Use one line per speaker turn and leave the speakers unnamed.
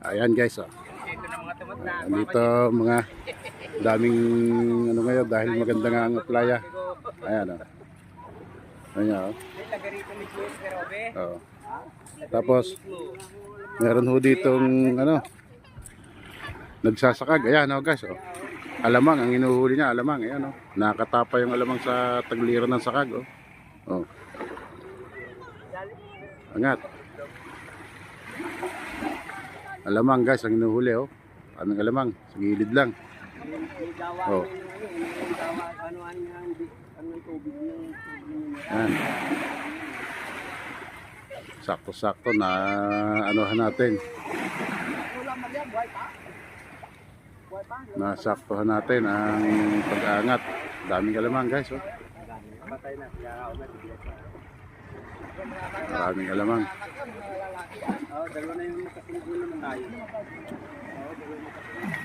Ayan guys, oh.
Dito na mga
daming ano ngayon dahil maganda nga ang playa. Ayan, oh. Ayan, oh. Oh. Tapos, meron ho ditong ano, nagsasakag. Ayan, oh guys, oh. Alamang, ang inuhuli niya, alamang. Ayan, oh. Nakatapa yung alamang sa tagliran ng sakag, oh. Oh. Angat. Alamang guys, ang inuhuli, oh. Anong alamang? Sa gilid lang. Oh.
ano ang ano
Ayan. Sakto-sakto na anuhan natin.
Yan.
Nasaktuhan natin ang pag-angat. Daming alamang guys. Oh.
Patay na.
Maraming alamang.
Oh, dalawa na yung makasunod naman tayo.